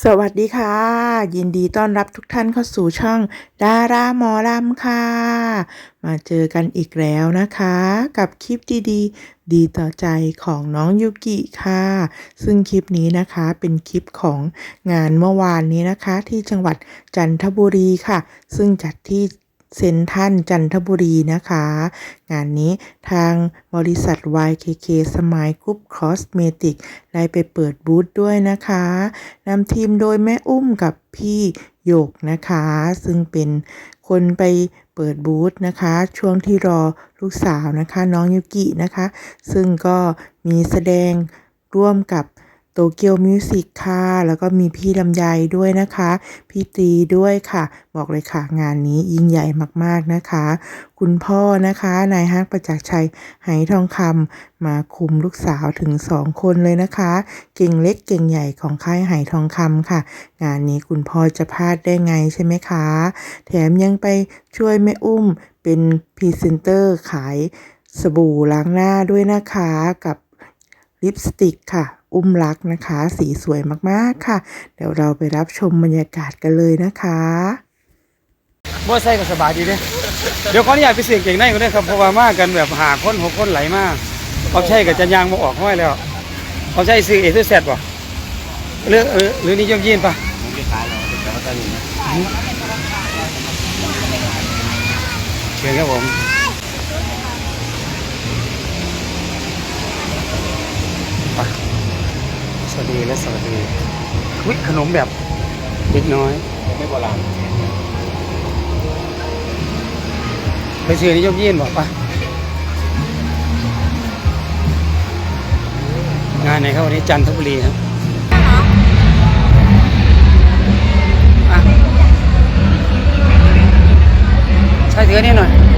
สวัสดีค่ะ ยินดีต้อนรับทุกท่านเข้าสู่ช่อง ดาราหมอลำค่ะ มาเจอกันอีกแล้วนะคะ กับคลิปดีๆ ดีต่อใจของน้องยุกิค่ะ ซึ่งคลิปนี้นะคะเป็นคลิปของงานเมื่อวานนี้นะคะ ที่จังหวัดจันทบุรีค่ะ ซึ่งจัดที่ เซ็นทรัลจันทบุรีนะคะ งานนี้ทางบริษัท YKK Smile Group Cosmetic ได้ไปเปิดบูธด้วยนะคะนำทีมโดยแม่อุ้มกับพี่หยกนะคะ ซึ่งเป็นคนไปเปิดบูธนะคะ ช่วงที่รอลูกสาวนะคะ น้องยุกินะคะ ซึ่งก็มีแสดงร่วมกับ โตเกียวมิวสิกค่ะ แล้วก็มีพี่ลำไยด้วยนะคะ พี่ตีด้วยค่ะ บอกเลยค่ะ งานนี้ยิ่งใหญ่มากๆนะคะ คุณพ่อนะคะนายฮักประจักษ์ชัยไหทองคำมาคุมลูกสาวถึงสองคนเลยนะคะ เก่งเล็กเก่งใหญ่ของค่ายไหทองคำค่ะ งานนี้คุณพ่อจะพลาดได้ไงใช่ไหมคะ แถมยังไปช่วยแม่อุ้มเป็นพรีเซนเตอร์ขายสบู่ล้างหน้าด้วยนะคะกับลิปสติกค่ะ อุ้มรักนะคะ สีสวยมากๆค่ะ เดี๋ยวเราไปรับชมบรรยากาศกันเลยนะคะบ่ใส่ก็สบายดีเด้เดี๋ยวขออนุญาตไปเสียงเก่งในก่อนเด้อครับเพราะว่ามากันแบบหาคนหกคนไหลมาเอาใช่กับจะยางมาออกห้อยแล้วเอาใช่ซื้อเอซื้อแซดบ่หรือหรือหรือนิยมยีนปะผมไม่ขายหรอกแต่ว่าตอนนี้นะเชิญครับผม วัสดีและสวัสดีวิขนมแบบเล็กน้อย ไม่โบราณไปซื้อนิยมยีนบอกปะงานไหนครับวันนี้จันทบุรีครับอะใช่ถืออนนี่หน่อย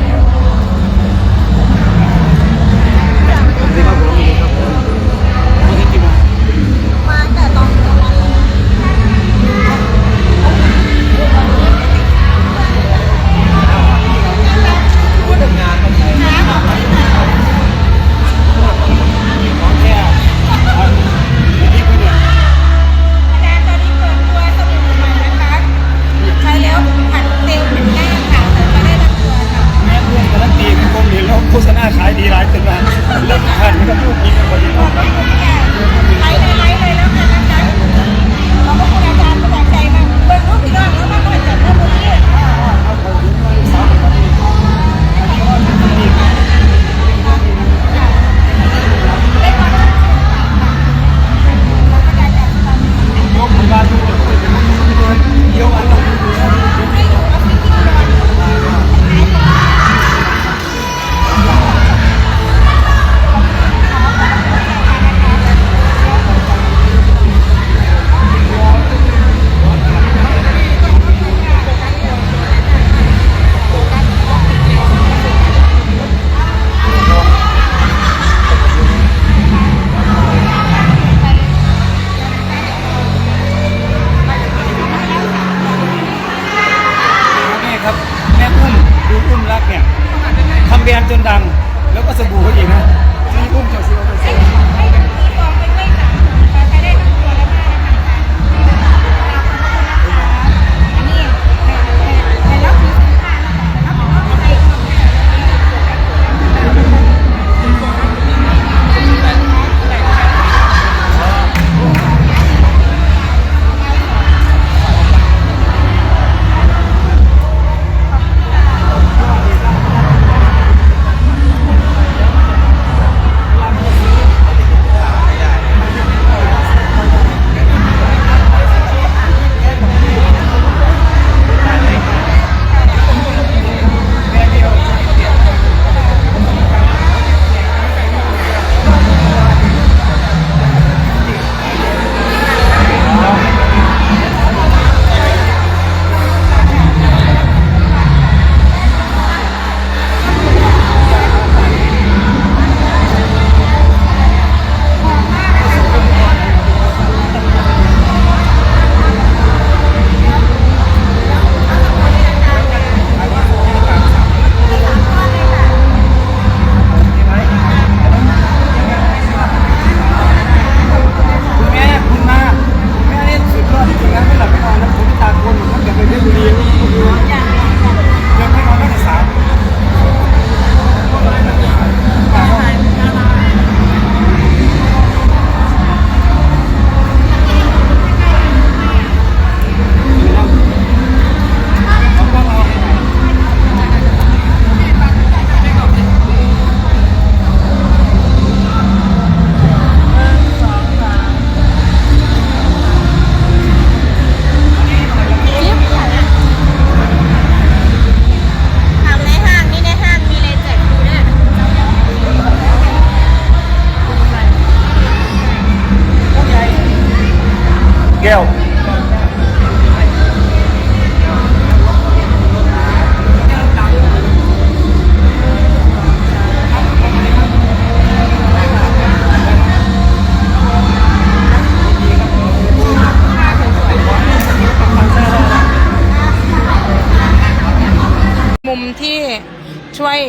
วย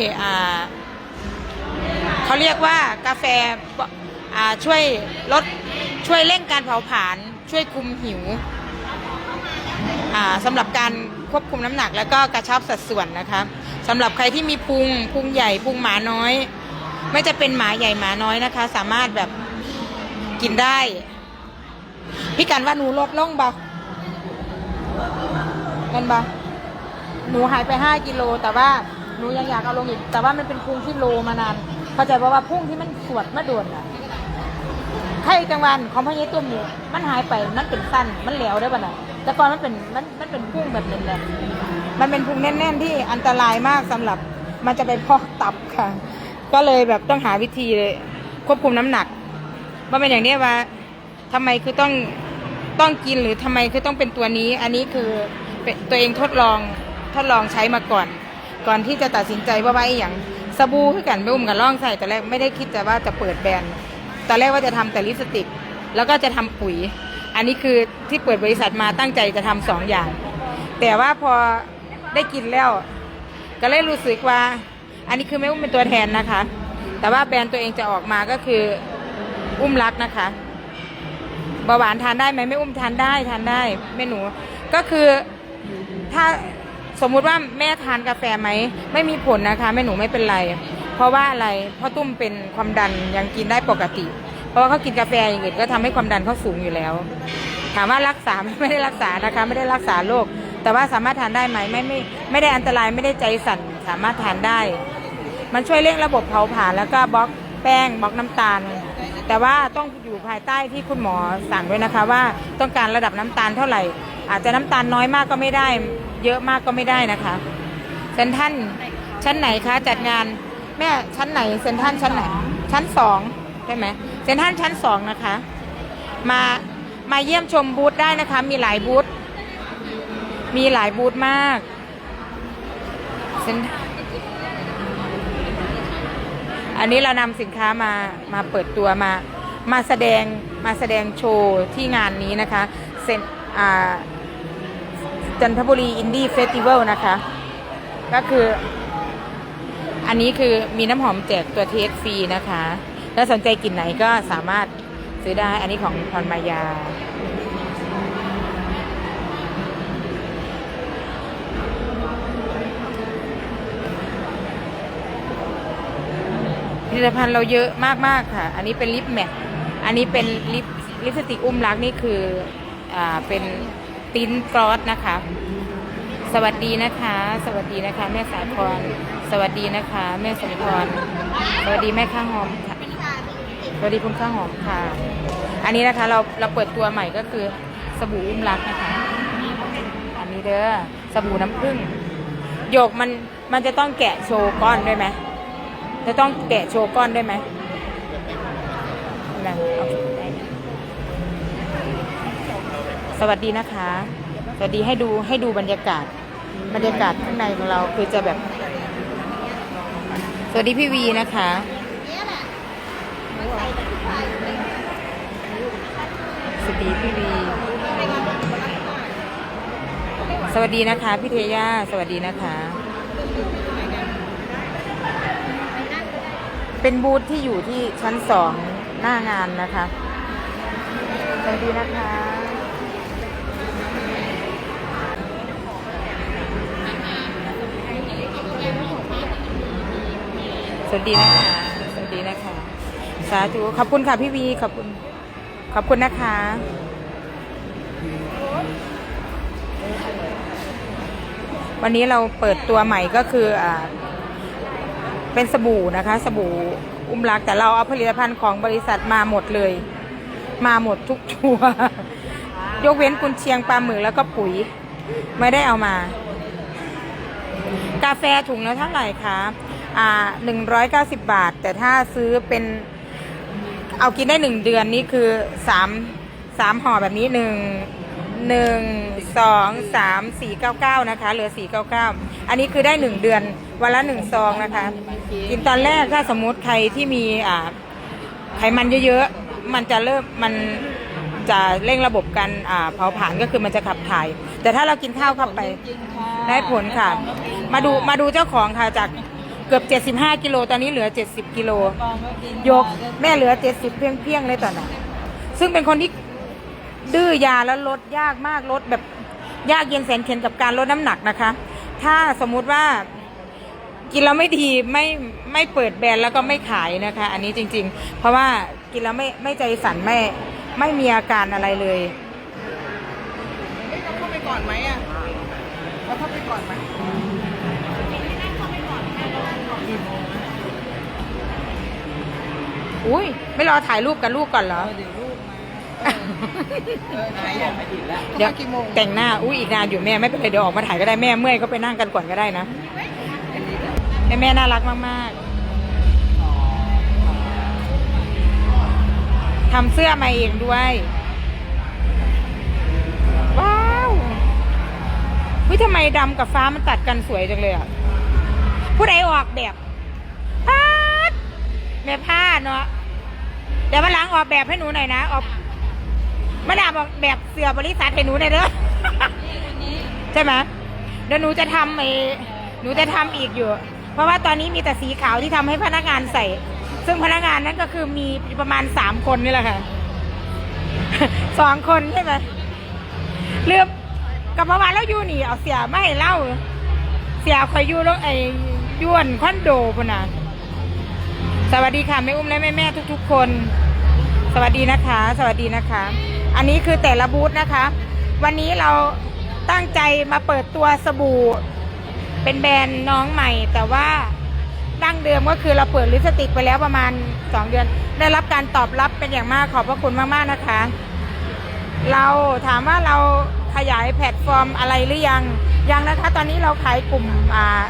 เขาเรียกว่ากาแฟาช่วยลดช่วยเร่งการเผาผลาญช่วยคุมหิวสำหรับการควบคุมน้ำหนักแล้วก็กระชับสัดส่วนนะคะสำหรับใครที่มีพุงพุงใหญ่พุงหมาน้อย ไม่จะเป็นหมาใหญ่หมาน้อยนะคะ สามารถแบบกินได้พี่กันว่าหนูลดลงบ่กันบ่หนูหายไปห้ากิโลแต่ว่า หนูยังอยากเอาลงอีก แต่ว่ามันเป็นพุงที่โลมานาน เข้าใจป่าว่าพุ่งที่มันสวดมาโดนอะไข่กลางวันของพญายตัวหมูมันหายไป มันเป็นสั้น มันเหลวได้ป่ะน่ะแต่ก่อนมันเป็นมันมันเป็นพุ่งแบบนั้นแหละมันเป็นพุงแน่น ๆ ที่อันตรายมากสำหรับ มันจะไปพอกตับค่ะ ก็เลยแบบต้องหาวิธีเลย ควบคุมน้ำหนักว่าเป็นอย่างนี้ว่าทำไมคือต้องต้องกินหรือทำไมคือต้องเป็นตัวนี้ อันนี้คือเป็นตัวเองทดลองทดลองใช้มาก่อน ก่อนที่จะตัดสินใจว่าไอ้อย่างสบู่คือกันไม่อุ้มกันล่องใส่แต่แรกไม่ได้คิดแต่ว่าจะเปิดแบรนด์ตอนแรกว่าจะทำแต่ลิปสติก แล้วก็จะทำปุ๋ย อันนี้คือที่เปิดบริษัทมาตั้งใจจะทำสองอย่าง แต่ว่าพอได้กินแล้ว ก็เลยรู้สึกว่า อันนี้คือไม่อุ้มเป็นตัวแทนนะคะ แต่ว่าแบรนด์ตัวเองจะออกมาก็คืออุ้มรักนะคะเบาหวานทานได้ไหมไม่อุ้มทานได้ทานได้แม่หนู ก็คือถ้า สมมุติว่าแม่ทานกาแฟไหม ไม่มีผลนะคะแม่หนูไม่เป็นไร เพราะว่าอะไรเพราะตุ้มเป็นความดันยังกินได้ปกติ เพราะว่าเขากินกาแฟอย่างอื่นก็ทำให้ความดันเขาสูงอยู่แล้ว ถามว่ารักษาไม่ได้รักษานะคะ ไม่ได้รักษาโรคแต่ว่าสามารถทานได้ไหมไม่ไม่ไม่ได้อันตรายไม่ได้ใจสั่นสามารถทานได้ มันช่วยเร่งระบบเผาผลาญแล้วก็บล็อกแป้งบล็อกน้ำตาล แต่ว่าต้องอยู่ภายใต้ที่คุณหมอสั่งด้วยนะคะว่าต้องการระดับน้ำตาลเท่าไหร่ อาจจะน้ำตาลน้อยมากก็ไม่ได้ เยอะมากก็ไม่ได้นะคะเซนทันชั้นไหนคะจัดงานแม่ชั้นไหนเซนทันชั้นไหน ชั้นสองใช่ไหมเซนทันชั้นสองนะคะ มามาเยี่ยมชมบูธได้นะคะ มีหลายบูธมีหลายบูธมากเซนอันนี้เรานำสินค้ามามาเปิดตัวมามาแสดงมาแสดงโชว์ที่งานนี้นะคะเซนอ่า จันทบุรีอินดี้เฟสติวัลนะคะ ก็คือ อันนี้คือมีน้ำหอมแจกตัวเทสฟรีนะคะ ถ้าสนใจกลิ่นไหนก็สามารถซื้อได้อันนี้ของพรมายาผลิตภัณฑ์เราเยอะมาก ๆ ค่ะ อันนี้เป็นลิปแมทอันนี้เป็นลิปลิปสติกอุ้มรักนี่คือ อ่า เป็น ติ้นกรอสนะคะ สวัสดีนะคะ สวัสดีนะคะ แม่สายพรสวัสดีนะคะ แม่สมพรสวัสดีแม่ข้างหอมค่ะสวัสดีคุณข้างหอมค่ะ อันนี้นะคะเราเราเปิดตัวใหม่ก็คือสบู่อุ้มรักนะคะ อันนี้เด้อสบู่น้ำผึ้งโยกมันมันจะต้องแกะโชว์ก้อนด้วยไหมจะต้องแกะโชว์ก้อนด้วยไหมนั่นเอาได้ สวัสดีนะคะ สวัสดีให้ดูให้ดูบรรยากาศ บรรยากาศข้างในของเราคือจะแบบ สวัสดีพี่วีนะคะสวัสดีพี่วี สวัสดีนะคะพี่เทย่าสวัสดีนะคะ เป็นบูธที่อยู่ที่ชั้นสองหน้างานนะคะ สวัสดีนะคะ ส วัสดีนะคะ สวัสดีนะคะ สาธุ ขอบคุณค่ะพี่วี ขอบคุณ ขอบคุณนะคะ วันนี้เราเปิดตัวใหม่ก็คืออ่าเป็นสบู่นะคะ สบู่อุ้มรักแต่เราเอาผลิตภัณฑ์ของบริษัทมาหมดเลย มาหมดทุกตัว ยกเว้นกุนเชียงปลาหมึกแล้วก็ปุ๋ย ไม่ได้เอามา กาแฟถุงและเท่าไหร่คะ อ่าหนึ่งร้อยเก้าสิบบาท แต่ถ้าซื้อเป็นเอากินได้หนึ่งเดือนนี่คือสามสามห่อแบบนี้หนึ่งหนึ่งสองสามสี่เก้าเก้านะคะ เหลือสี่เก้าเก้าอันนี้คือได้หนึ่งเดือน วันละหนึ่งซองนะคะ กินตอนแรกถ้าสมมติใครที่มีอ่าไขมันเยอะๆ มันจะเริ่มมันจะเร่งระบบการอ่าเผาผลาญก็คือมันจะขับถ่าย แต่ถ้าเรากินข้าวเข้าไป ได้ผลค่ะ มาดูมาดูเจ้าของค่ะจาก เกือบเจ็ดสิบห้ากิโล ตอนนี้เหลือเจ็ดสิบกิโล ยกแม่เหลือเจ็ดสิบเพียงเพียงเลยตอนนั้นซึ่งเป็นคนที่ดื้อยาแล้วลดยากมากลดแบบยากเย็นแสนเข็นกับการลดน้ำหนักนะคะ ถ้าสมมุติว่ากินแล้วไม่ดีไม่ไม่เปิดแบรนด์แล้วก็ไม่ขายนะคะ อันนี้จริง ๆ เพราะว่ากินแล้วไม่ไม่ใจสั่นไม่ไม่มีอาการอะไรเลยเข้าไปก่อนไหมอะเราเข้าไปก่อนไหม อุ้ยไม่รอถ่ายรูปกับลูกก่อนเหรอ เดี๋ยวลูกมาเออไหนยังไม่ถึงแล้วเดี๋ยวกี่โมงแต่งหน้า อุ้ยอีกนานอยู่แม่ไม่เป็นไรเดี๋ยวออกมาถ่ายก็ได้แม่เมื่อยก็ไปนั่งกันก่อนก็ได้นะแม่แม่น่ารักมากๆทำเสื้อมาเองด้วย ว้าววิทำไมดำกับฟ้ามันตัดกันสวยจังเลยอะผู้ใดออกแบบพาดแม่ผ้าเนาะ เดี๋ยวมาล้างออกแบบให้หนูหน่อยนะออกมาดามบอกแบบเสือบริษัทให้หนูหน่อยเด้อใช่ไหมเดี๋ยวหนูจะทำไอ้หนูจะทำอีกอยู่ เพราะว่าตอนนี้มีแต่สีขาวที่ทำให้พนักงานใส่ ซึ่งพนักงานนั้นก็คือมีประมาณสามคนนี่แหละค่ะ สองคนใช่ไหมเลือบกับประมาณแล้วอยู่นี่เอาเสียไม่ให้เล่า เสียคอยอยู่แล้วไอ้ยวนคอนโดพนนะ สวัสดีค่ะแม่อุ้มและแม่แม่ทุก ๆ คน สวัสดีนะคะ สวัสดีนะคะ อันนี้คือแต่ละบูธนะคะ วันนี้เราตั้งใจมาเปิดตัวสบู่ เป็นแบรนด์น้องใหม่ แต่ว่าดั้งเดิมก็คือเราเปิดลิปสติกไปแล้วประมาณ 2 เดือน ได้รับการตอบรับเป็นอย่างมากขอบพระคุณมากๆนะคะ เราถามว่าเราขยายแพลตฟอร์มอะไรหรือยังยังนะคะ ตอนนี้เราขายกลุ่มอ่า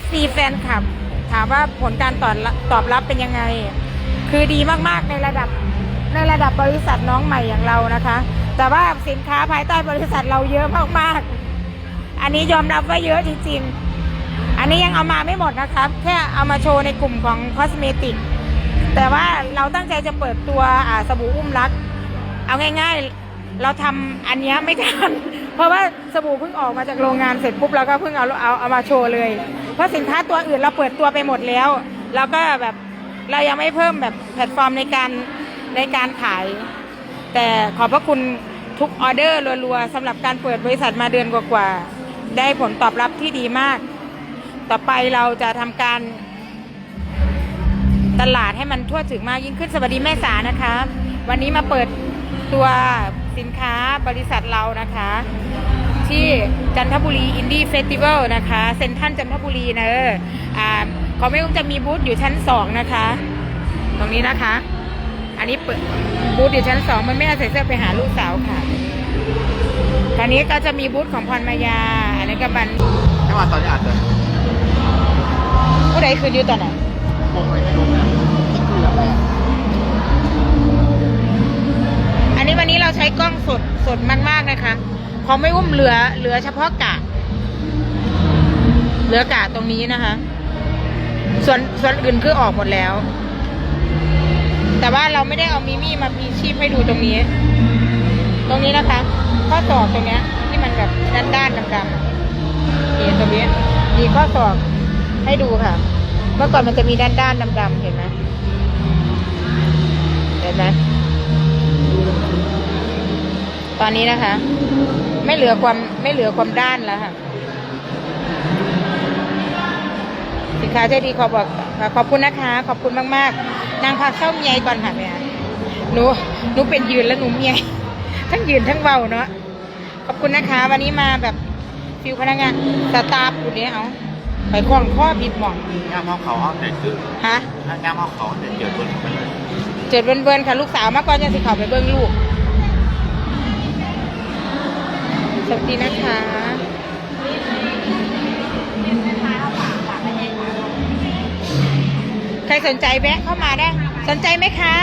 FC แฟนคลับ ถามว่าผลการตอบรับตอบรับเป็นยังไง คือดีมากๆในระดับในระดับบริษัทน้องใหม่อย่างเรานะคะ แต่ว่าสินค้าภายใต้บริษัทเราเยอะมากๆ อันนี้ยอมรับว่าเยอะจริงๆ อันนี้ยังเอามาไม่หมดนะครับ แค่เอามาโชว์ในกลุ่มของคอสเมติก แต่ว่าเราตั้งใจจะเปิดตัวอาสบู่อุ้มรัก เอาง่ายๆ เราทำอันนี้ไม่ทัน เพราะว่าสบู่เพิ่งออกมาจากโรงงานเสร็จปุ๊บเราก็เพิ่งเอาเอาเอามาโชว์เลย เพราะสินค้าตัวอื่นเราเปิดตัวไปหมดแล้วแล้วก็แบบเรายังไม่เพิ่มแบบแพลตฟอร์มในการในการขาย แต่ขอบพระคุณทุกออเดอร์รัวๆสำหรับการเปิดบริษัทมาเดือนกว่าๆได้ผลตอบรับที่ดีมาก ต่อไปเราจะทำการตลาดให้มันทั่วถึงมากยิ่งขึ้นสวัสดีแม่สานะคะ วันนี้มาเปิดตัว สินค้าบริษัทเรานะคะ ที่จันทบุรีอินดี้เฟสติวัลนะคะเซ็นทรัลจันทบุรีนะเอออ่าของแม่อุ้มจะมีบูธอยู่ชั้นสองนะคะ ตรงนี้นะคะ อันนี้เปิดบูธอยู่ชั้นสองมันแม่ใส่เสื้อไปหาลูกสาวค่ะคราวนี้ก็จะมีบูธของพรมายาอันนี้ก็บันแค่ว่าตอนนี้อาจจะผู้ใดคืนอยู่ตอนไหนคงไม่รู้ ใช้กล้องสดสดมากๆนะคะ ของไม่อุ้มเหลือ เหลือเฉพาะกะ เหลือกะตรงนี้นะคะ ส่วนส่วนอื่นคือออกหมดแล้ว แต่ว่าเราไม่ได้เอามิมี่มาพีชีพให้ดูตรงนี้ ตรงนี้นะคะ ข้อศอกตรงเนี้ย ที่มันแบบด้านด้านๆดำๆอะนี่ตรงนี้มีข้อศอกให้ดูค่ะ เมื่อก่อนมันจะมีด้านด้านๆดำๆเห็นไหมเห็นไหม ตอนนี้นะคะ ไม่เหลือความไม่เหลือความด้านแล้วค่ะ สินค้าใจดีขอบอกขอบคุณนะคะ ขอบคุณมากๆ นางพาเข้าเมียก่อนค่ะแม่หนูหนูเป็นยืนแล้วหนูเมียทั้งยืนทั้งเบาเนาะขอบคุณนะคะ วันนี้มาแบบฟิวพนักงานสตาฟอยู่เนี่ยเอาไปคล้องข้อผิดหมองย่ามห้องเขาห้องแต่คือฮะถ้าย่ามห้องเขาแต่เจอคนไปเลยเจิดเบิ้นๆค่ะลูกสาวมาก่อนจะสิเขาไปเบิ้งลูก สวัสดีนะคะใครสนใจแวะเข้ามาได้ สนใจไหมคะ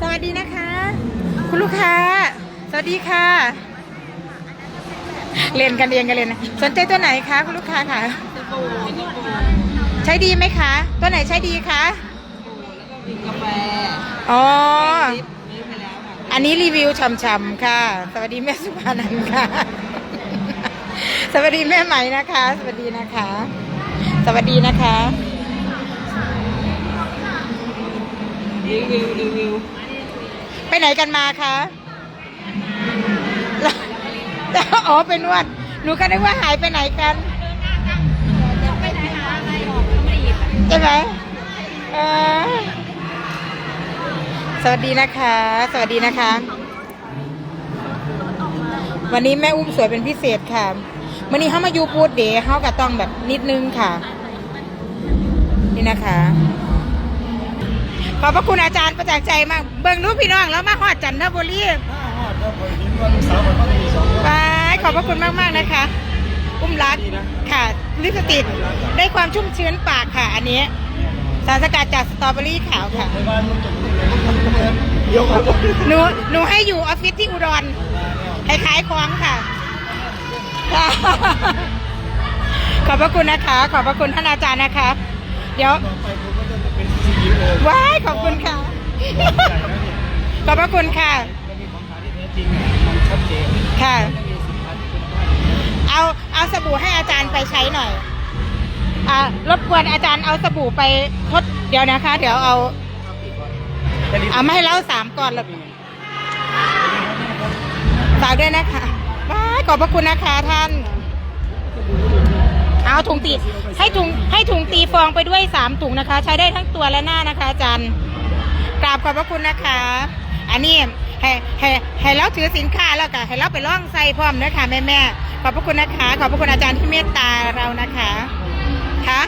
สวัสดีนะคะ คุณลูกค้า สวัสดีค่ะ เล่นกันเองกันเลยนะสนใจตัวไหนคะคุณลูกค้าคะใช้ดีไหมคะ ตัวไหนใช้ดีคะอ๋ออันนี้รีวิวช่ำๆค่ะ สวัสดีแม่สุภานันค่ะ สวัสดีแม่ไหมนะคะ สวัสดีนะคะ สวัสดีนะคะรีวิวรีวิวไปไหนกันมาคะอ๋อไปนวด หนูก็นึกว่าหายไปไหนกันใช่ไหมเออสวัสดีนะคะ สวัสดีนะคะ วันนี้แม่อุ้มสวยเป็นพิเศษค่ะวันนี้เขามาอยู่พูดเดย์เขาก็ต้องแบบนิดนึงค่ะ นี่นะคะขอบพระคุณอาจารย์ประจักษ์ใจมาก เบิ่งรูปพี่น้องแล้วมาหอดจันทบุรีไปขอบพระคุณมากๆนะคะ อุ้มรักค่ะลิปสติกได้ความชุ่มชื้นปากค่ะ อันนี้ สารสกัดจากสตรอเบอรี่ขาวค่ะหนูหนูให้อยู่ออฟฟิศที่อุดร ให้ขายของค่ะค่ะ ขอบพระคุณนะคะ ขอบพระคุณท่านอาจารย์นะคะ เดี๋ยวว้ายขอบคุณค่ะ ขอบพระคุณค่ะค่ะเอาเอาสบู่ให้อาจารย์ไปใช้หน่อย อ่ารบกวนอาจารย์เอาสบู่ไปทดเดี๋ยวนะคะ เดี๋ยวเอา เอามาให้เล่าสามก่อนละ ฝากด้วยนะคะว้ายขอบพระคุณนะคะท่าน เอาถุงตี ให้ถุงให้ถุงตีฟองไปด้วยสามถุงนะคะ ใช้ได้ทั้งตัวและหน้านะคะอาจารย์กราบขอบพระคุณนะคะ อันนี้ให้ให้ให้เราถือสินค้าแล้วก็ให้เราไปล่องใส่พร้อมนะคะแม่แม่ขอบพระคุณนะคะ ขอบพระคุณอาจารย์ที่เมตตาเรานะคะคะ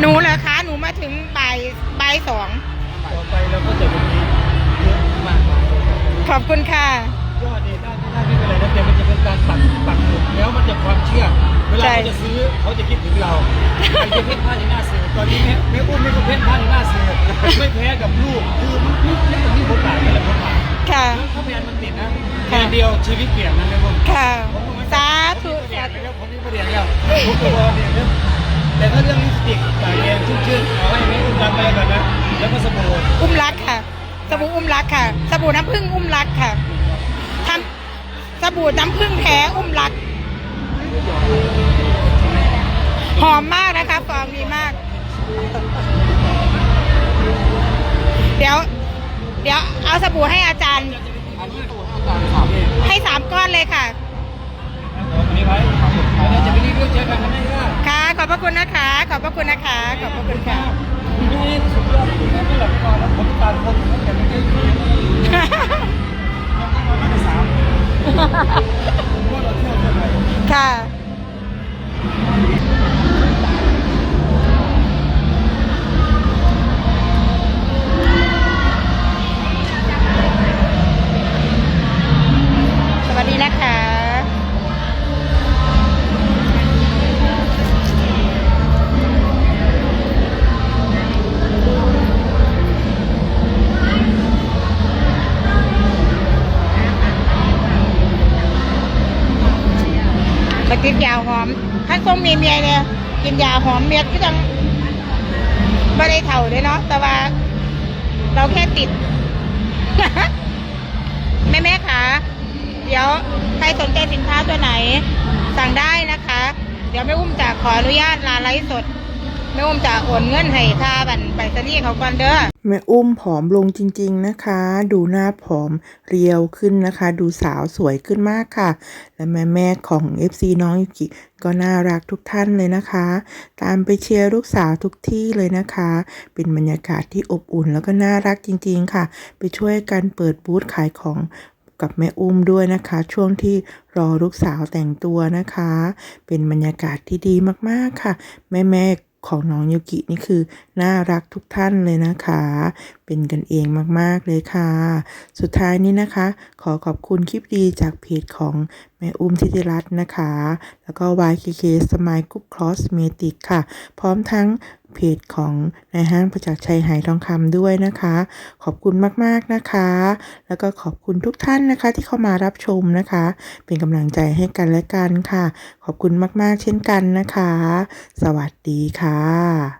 หนูเหรอคะ หนูมาถึงบ่ายบ่ายสอง ต่อไปเราก็จะ ขอบคุณค่ะ ยอดเนี่ยได้ได้ไม่เป็นไรนะแต่มันจะเป็นการปักปักหมุดแล้วมันจะความเชื่อ เวลาใช่เขาจะซื้อเขาจะคิดถึงเราใครจะเพ่นพ่านในหน้าสื่อตอนนี้แม่แม่อุ้มนี่ก็เพ่นพ่านในหน้าสื่อไม่แพ้กับลูกคือมันมันมันมีบทบาทนี่แหละบทบาทค่ะถ้าแบรนด์มันติดนะแบรนด์เดียวชีวิตเปลี่ยนนะแม่อุ้มค่ะ สาธุเปลี่ยสานไปธุแล้วผมนี่ก็เรียนแล้วผมก็บอกเนี่ยเรื่องแต่ถ้าเรื่องลิปสติกสายแดงชุ่มๆเอาให้แม่อุ้มรับไปแล้วกันนะแล้วก็สบู่อุ้มรักค่ะ สบู่อุ้มรักค่ะ สบู่น้ำผึ้งอุ้มรักค่ะทำสบู่น้ำผึ้งแท้อุ้มรัก หอมมากนะคะฟองดีมาก เดี๋ยว เดี๋ยวเอาสบู่ให้อาจารย์อันนี้ตัวให้อาจารย์ครับให้สามก้อนเลยค่ะอันนี้ไว้เดี๋ยวจะไปรีวิวเจอกันนะแม่ย่าค่ะ ขอบพระคุณนะคะ ขอบพระคุณนะคะ ขอบพระคุณค่ะ ว่ ต้องมีเมียเนี่ยกินยาหอมเมียก็จังไม่ได้เท่าเลยเนาะแต่ว่า เราแค่ติด แม่แม่ๆคะเดี๋ยวใครสนใจสินค้าตัวไหน สั่งได้นะคะ เดี๋ยวแม่อุ้มจะขออนุญาตลาไลฟ์สด ม่อุ้มจะโอนเงินให้ค่าบันไปสนีย์เขาก่อนเด้อแม่อุ้มผอมลงจริง ๆนะคะ ดูหน้าผอมเรียวขึ้นนะคะ ดูสาวสวยขึ้นมากค่ะ และแม่แม่ของ FC น้องยุกิก็น่ารักทุกท่านเลยนะคะ ตามไปเชียร์ลูกสาวทุกที่เลยนะคะ เป็นบรรยากาศที่อบอุ่นแล้วก็น่ารักจริง ๆ ค่ะ ไปช่วยกันเปิดบูธขายของกับแม่อุ้มด้วยนะคะ ช่วงที่รอลูกสาวแต่งตัวนะคะ เป็นบรรยากาศที่ดีมากๆค่ะ แม่ๆ ของน้องยูกินี่คือน่ารักทุกท่านเลยนะคะ เป็นกันเองมากๆเลยค่ะ สุดท้ายนี้นะคะ ขอขอบคุณคลิปดีจากเพจของแม่อุ้มทิติรัตน์นะคะ แล้วก็ YKK Smile Group Cosmetic ค่ะ พร้อมทั้ง เพจของนายห้างประจักษ์ชัยหายทองคำด้วยนะคะ ขอบคุณมากๆนะคะ แล้วก็ขอบคุณทุกท่านนะคะที่เข้ามารับชมนะคะ เป็นกำลังใจให้กันและกันค่ะ ขอบคุณมากๆเช่นกันนะคะ สวัสดีค่ะ